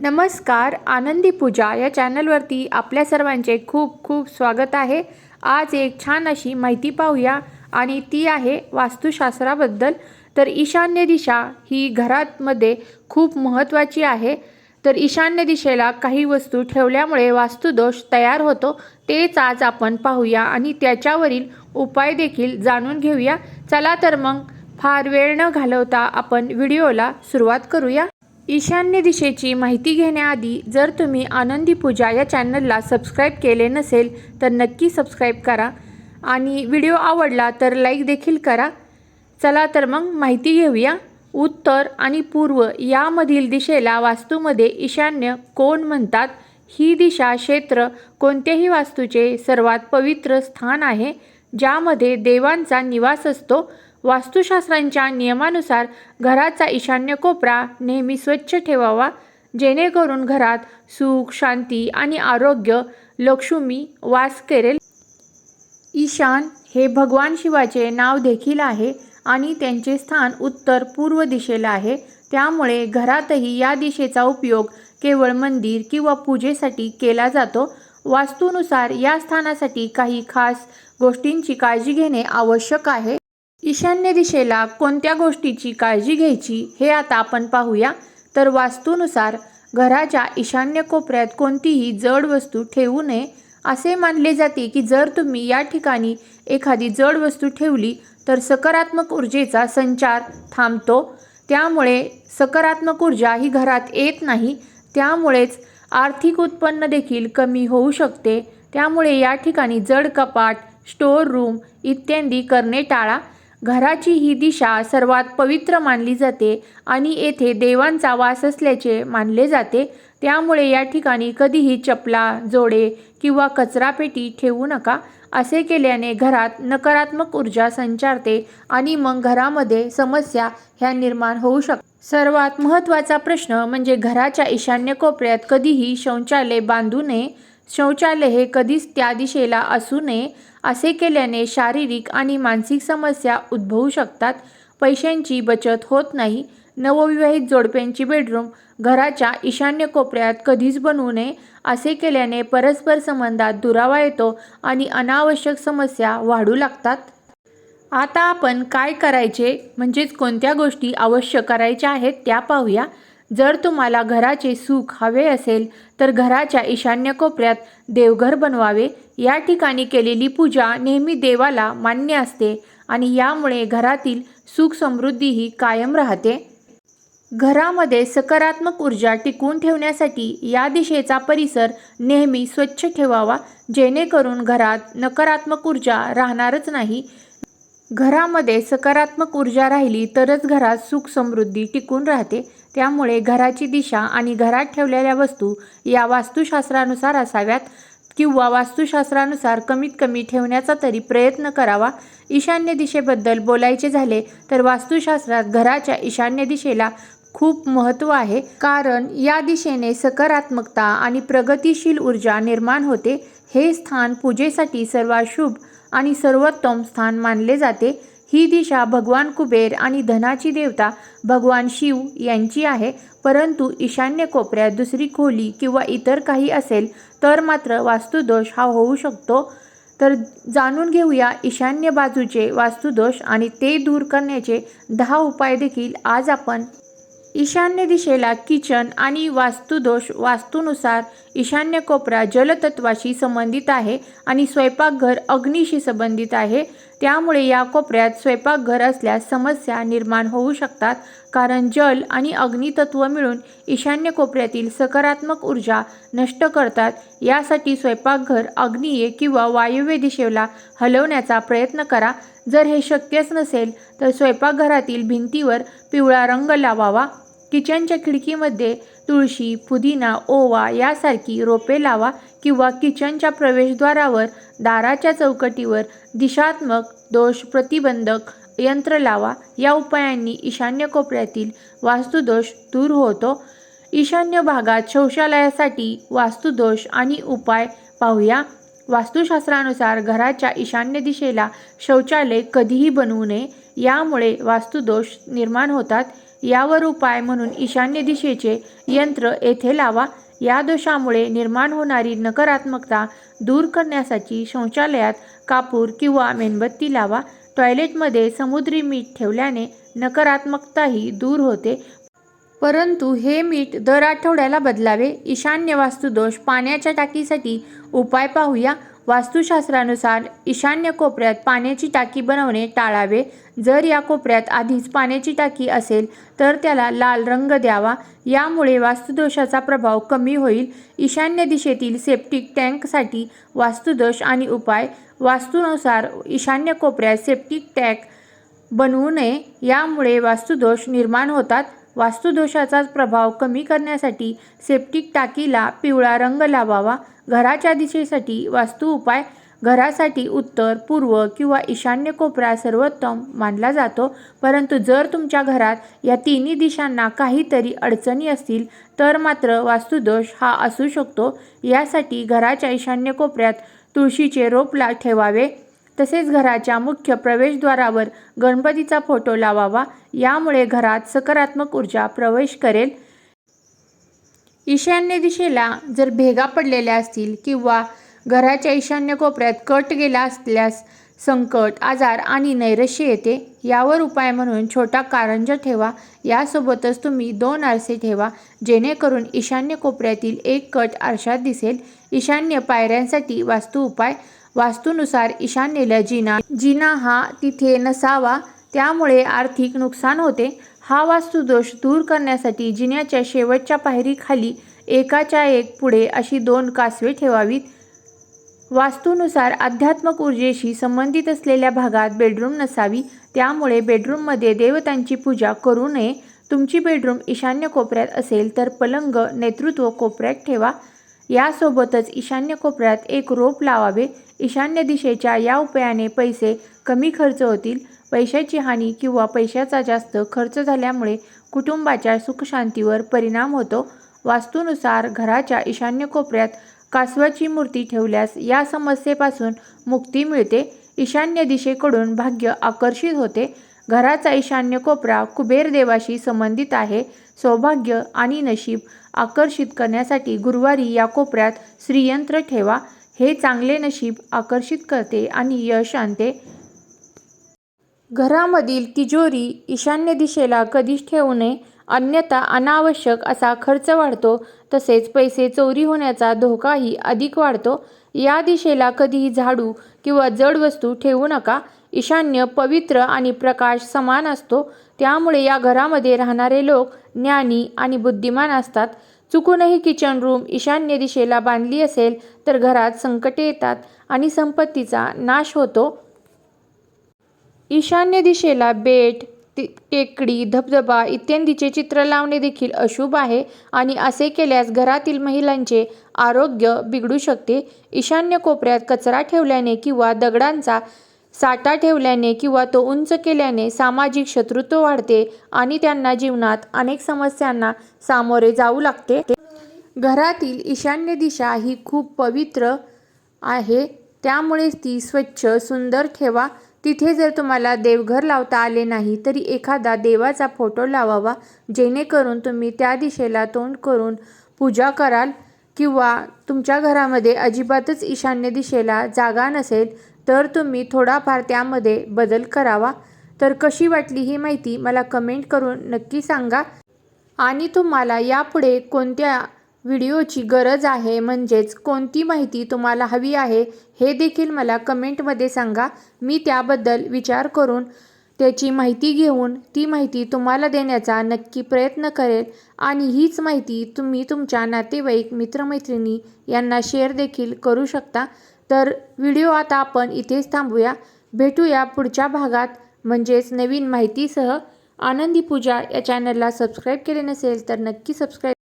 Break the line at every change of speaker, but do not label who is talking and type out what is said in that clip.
नमस्कार आनंदी पूजा या चॅनलवरती आपल्या सर्वांचे खूप खूप स्वागत आहे. आज एक छान अशी माहिती पाहूया आणि ती आहे वास्तुशास्त्राबद्दल. तर ईशान्य दिशा ही घरातमध्ये खूप महत्त्वाची आहे. तर ईशान्य दिशेला काही वस्तू ठेवल्यामुळे वास्तुदोष तयार होतो. तेच आज आपण पाहूया आणि त्याच्यावरील उपाय देखील जाणून घेऊया. चला तर मग फार वेळ न घालवता आपण व्हिडिओला सुरुवात करूया. ईशान्य दिशेची माहिती घेण्याआधी जर तुम्ही आनंदी पूजा या चॅनलला सबस्क्राईब केले नसेल तर नक्की सबस्क्राईब करा. आणि व्हिडिओ आवडला तर लाईक देखील करा. चला तर मग माहिती घेऊया. उत्तर आणि पूर्व यामधील दिशेला वास्तूमध्ये ईशान्य कोण म्हणतात? ही दिशा क्षेत्र कोणत्याही वास्तूचे सर्वात पवित्र स्थान आहे ज्यामध्ये देवांचा निवास असतो. वास्तुशास्त्रांच्या नियमानुसार घराचा ईशान्य कोपरा नेहमी स्वच्छ ठेवावा जेणेकरून घरात सुख शांती आणि आरोग्य लक्ष्मी वास करेल. ईशान हे भगवान शिवाचे नाव देखील आहे आणि त्यांचे स्थान उत्तर पूर्व दिशेला आहे. त्यामुळे घरातही या दिशेचा उपयोग केवळ मंदिर किंवा पूजेसाठी केला जातो. वास्तूनुसार या स्थानासाठी काही खास गोष्टींची काळजी घेणे आवश्यक आहे. ईशान्य दिशेला कोणत्या गोष्टीची काळजी घ्यायची हे आता आपण पाहूया. तर वास्तूनुसार घराच्या ईशान्य कोपऱ्यात कोणतीही जड वस्तू ठेवू नये. असे मानले जाते की जर तुम्ही या ठिकाणी एखादी जड वस्तू ठेवली तर सकारात्मक ऊर्जेचा संचार थांबतो. त्यामुळे सकारात्मक ऊर्जा ही घरात येत नाही. त्यामुळेच आर्थिक उत्पन्न देखील कमी होऊ शकते. त्यामुळे या ठिकाणी जड कपाट स्टोअर रूम इत्यादी करणे टाळा. घराची ही दिशा सर्वात पवित्र मानली जाते आणि येथे देवांचा वास असल्याचे मानले जाते. त्यामुळे या ठिकाणी कधीही चपला जोडे किंवा कचरापेटी ठेवू नका. असे केल्याने घरात नकारात्मक ऊर्जा संचारते आणि मग घरामध्ये समस्या ह्या निर्माण होऊ शकतात सर्वात महत्त्वाचा प्रश्न म्हणजे घराच्या ईशान्य कोपऱ्यात कधीही शौचालय बांधू नये. शौचालय हे कधीच त्या दिशेला असू नये. असे केल्याने शारीरिक आणि मानसिक समस्या उद्भवू शकतात. पैशांची बचत होत नाही. नवविवाहित जोडप्यांची बेडरूम घराच्या ईशान्य कोपऱ्यात कधीच बनवू नये. असे केल्याने परस्पर संबंधात दुरावा येतो आणि अनावश्यक समस्या वाढू लागतात. आता आपण काय करायचे? म्हणजेच कोणत्या गोष्टी अवश्य करायच्या आहेत त्या पाहूया. जर तुम्हाला घराचे सुख हवे असेल तर घराच्या ईशान्य कोपऱ्यात देवघर बनवावे. या ठिकाणी केलेली पूजा नेहमी देवाला मान्य असते आणि यामुळे घरातील सुख समृद्धीही कायम राहते. घरामध्ये सकारात्मक ऊर्जा टिकवून ठेवण्यासाठी या दिशेचा परिसर नेहमी स्वच्छ ठेवावा जेणेकरून घरात नकारात्मक ऊर्जा राहणारच नाही. घरामध्ये सकारात्मक ऊर्जा राहिली तरच घरात सुख समृद्धी टिकून राहते. त्यामुळे घराची दिशा आणि घरात ठेवलेल्या वस्तू या वास्तुशास्त्रानुसार असाव्यात किंवा वास्तुशास्त्रानुसार कमीत कमी ठेवण्याचा तरी प्रयत्न करावा. ईशान्य दिशेबद्दल बोलायचे झाले तर वास्तुशास्त्रात घराच्या ईशान्य दिशेला खूप महत्त्व आहे. कारण या दिशेने सकारात्मकता आणि प्रगतिशील ऊर्जा निर्माण होते. हे स्थान पूजेसाठी सर्वात शुभ आणि सर्वोत्तम स्थान मानले जाते. ही दिशा भगवान कुबेर आणि धनाची देवता भगवान शिव यांची आहे. परंतु ईशान्य कोपऱ्यात दुसरी खोली किंवा इतर काही असेल तर मात्र वास्तुदोष हा होऊ शकतो. तर जाणून घेऊया ईशान्य बाजूचे वास्तुदोष आणि ते दूर करण्याचे दहा उपाय देखील आज आपण. ईशान्य दिशेला किचन आणि वास्तुदोष वास्तूनुसार ईशान्य कोपरा जलतत्वाशी संबंधित आहे आणि स्वयंपाकघर अग्नीशी संबंधित आहे. त्यामुळे या कोपऱ्यात स्वयंपाकघर असल्यास समस्या निर्माण होऊ शकतात कारण जल आणि अग्नितत्व मिळून ईशान्य कोपऱ्यातील सकारात्मक ऊर्जा नष्ट करतात. यासाठी स्वयंपाकघर अग्नीय किंवा वायव्य दिशेला हलवण्याचा प्रयत्न करा. जर हे शक्यच नसेल तर स्वयंपाकघरातील भिंतीवर पिवळा रंग लावावा. किचनच्या खिडकीमध्ये तुळशी पुदिना ओवा यासारखी रोपे लावा किंवा किचनच्या प्रवेशद्वारावर दाराच्या चौकटीवर दिशात्मक दोष प्रतिबंधक यंत्र लावा. या उपायांनी ईशान्य कोपऱ्यातील वास्तुदोष दूर होतो. ईशान्य भागात शौचालयासाठी वास्तुदोष आणि उपाय पाहूया. वास्तुशास्त्रानुसार घराच्या ईशान्य दिशेला शौचालय कधीही बनवू नये. यामुळे वास्तुदोष निर्माण होतात. यावर उपाय म्हणून ईशान्य दिशेचे यंत्र येथे लावा. या दोषामुळे निर्माण होणारी नकारात्मकता दूर करण्यासाठी शौचालयात कापूर किंवा मेणबत्ती लावा. टॉयलेटमध्ये समुद्री मीठ ठेवल्याने नकारात्मकताही दूर होते. परंतु हे मीठ दर आठवड्याला बदलावे. ईशान्य वास्तुदोष पाण्याच्या टाकीसाठी उपाय पाहूया. वास्तुशास्त्रानुसार ईशान्य कोपऱ्यात पाण्याची टाकी बनवणे टाळावे. जर या कोपऱ्यात आधीच पाण्याची टाकी असेल तर त्याला लाल रंग द्यावा. यामुळे वास्तुदोषाचा प्रभाव कमी होईल. ईशान्य दिशेतील सेप्टिक टँकसाठी वास्तुदोष आणि उपाय. वास्तूनुसार ईशान्य कोपऱ्यात सेप्टिक टँक बनवू नये. यामुळे वास्तुदोष निर्माण होतात. वास्तुदोषाचा प्रभाव कमी करण्यासाठी सेप्टिक टाकीला पिवळा रंग लावावा. घराच्या दिशेसाठी वास्तू उपाय घरासाठी उत्तर पूर्व किंवा ईशान्य कोपरा सर्वोत्तम मानला जातो. परंतु जर तुमच्या घरात या तिन्ही दिशांना काहीतरी अडचणी असतील तर मात्र वास्तुदोष हा असू शकतो. यासाठी घराच्या ईशान्य कोपऱ्यात तुळशीचे रोप ला ठेवावे. तसेच घराच्या मुख्य प्रवेशद्वारावर गणपतीचा फोटो लावावा. यामुळे घरात सकारात्मक ऊर्जा प्रवेश करेल. ईशान्य दिशेला जर भेगा पडलेल्या असतील किंवा घराच्या ईशान्य कोपऱ्यात कट गेला असल्यास संकट आजार आणि नैराश्य येते यावर उपाय म्हणून छोटा कारंजा ठेवा. यासोबतच तुम्ही दोन आरसे ठेवा जेणेकरून ईशान्य कोपऱ्यातील एक कट आरशात दिसेल. ईशान्य पायऱ्यांसाठी वास्तु उपाय. वास्तूनुसार ईशान्येला जिना जिना हा तिथे नसावा त्यामुळे आर्थिक नुकसान होते. हा वास्तुदोष दूर करण्यासाठी जिन्याच्या शेवटच्या पायरीखाली एकाच्या एक पुढे अशी दोन कासवे ठेवावीत. वास्तूनुसार आध्यात्मक ऊर्जेशी संबंधित असलेल्या भागात बेडरूम नसावी. त्यामुळे बेडरूममध्ये देवतांची पूजा करू नये. तुमची बेडरूम ईशान्य कोपऱ्यात असेल तर पलंग नेतृत्व कोपऱ्यात ठेवा. यासोबतच ईशान्य कोपऱ्यात एक रोप लावावे. ईशान्य दिशेच्या या उपायाने पैसे कमी खर्च होतील. पैशाची हानी किंवा पैशाचा जास्त खर्च झाल्यामुळे कुटुंबाच्या सुखशांतीवर परिणाम होतो. वास्तूनुसार घराच्या ईशान्य कोपऱ्यात कासवाची मूर्ती ठेवल्यास या समस्येपासून मुक्ती मिळते. ईशान्य दिशेकडून भाग्य आकर्षित होते. घराचा ईशान्य कोपरा कुबेर देवाशी संबंधित आहे. सौभाग्य आणि नशीब आकर्षित करण्यासाठी गुरुवारी या कोपऱ्यात श्रीयंत्र ठेवा. हे चांगले नशीब आकर्षित करते आणि यश आणते. घरामधील तिजोरी ईशान्य दिशेला कधीच ठेवू नये. अन्यथा अनावश्यक असा खर्च वाढतो. तसेच पैसे चोरी होण्याचा धोकाही अधिक वाढतो. या दिशेला कधीही झाडू किंवा जड वस्तू ठेवू नका. ईशान्य पवित्र आणि प्रकाश समान असतो. त्यामुळे या घरामध्ये राहणारे लोक ज्ञानी आणि बुद्धिमान असतात. चुकूनही किचन रूम ईशान्य दिशेला बांधली असेल तर घरात संकटे येतात आणि संपत्तीचा नाश होतो. ईशान्य दिशेला बेट टेकडी धबधबा इत्यादीचे चित्र लावणे देखील अशुभ आहे आणि असे केल्यास घरातील महिलांचे आरोग्य बिघडू शकते. ईशान्य कोपऱ्यात कचरा ठेवल्याने किंवा दगडांचा साठा ठेवल्याने किंवा तो उंच केल्याने सामाजिक शत्रुत्व वाढते आणि त्यांना जीवनात अनेक समस्यांना सामोरे जाऊ लागते. घरातील ईशान्य दिशा ही खूप पवित्र आहे. त्यामुळे ती स्वच्छ सुंदर ठेवा. तिथे जर तुम्हाला देवघर लावता आले नाही तरी एखादा देवाचा फोटो लावावा. जेणेकरून तुम्ही त्या दिशेला तोंड करून पूजा कराल किंवा तुमच्या घरामध्ये अजिबातच ईशान्य दिशेला जागा नसेल तर तुम्ही थोडाफार त्यामध्ये बदल करावा. तर कशी वाटली ही माहिती मला कमेंट करून नक्की सांगा. आणि तुम्हाला यापुढे कोणत्या व्हिडिओची गरज आहे म्हणजेच कोणती माहिती तुम्हाला हवी आहे हे देखील मला कमेंटमध्ये सांगा. मी त्याबद्दल विचार करून त्याची माहिती घेऊन ती माहिती तुम्हाला देण्याचा नक्की प्रयत्न करेल. आणि हीच माहिती तुम्ही तुमच्या नातेवाईक मित्रमैत्रिणी यांना शेअर देखील करू शकता. तर व्हिडिओ आता आपण इथेच थांबूया. भेटूया पुढच्या भागात. म्हणजेच नवीन माहितीसह. आनंदी पूजा या चॅनलला सबस्क्राईब केले नसेल तर नक्की सबस्क्राईब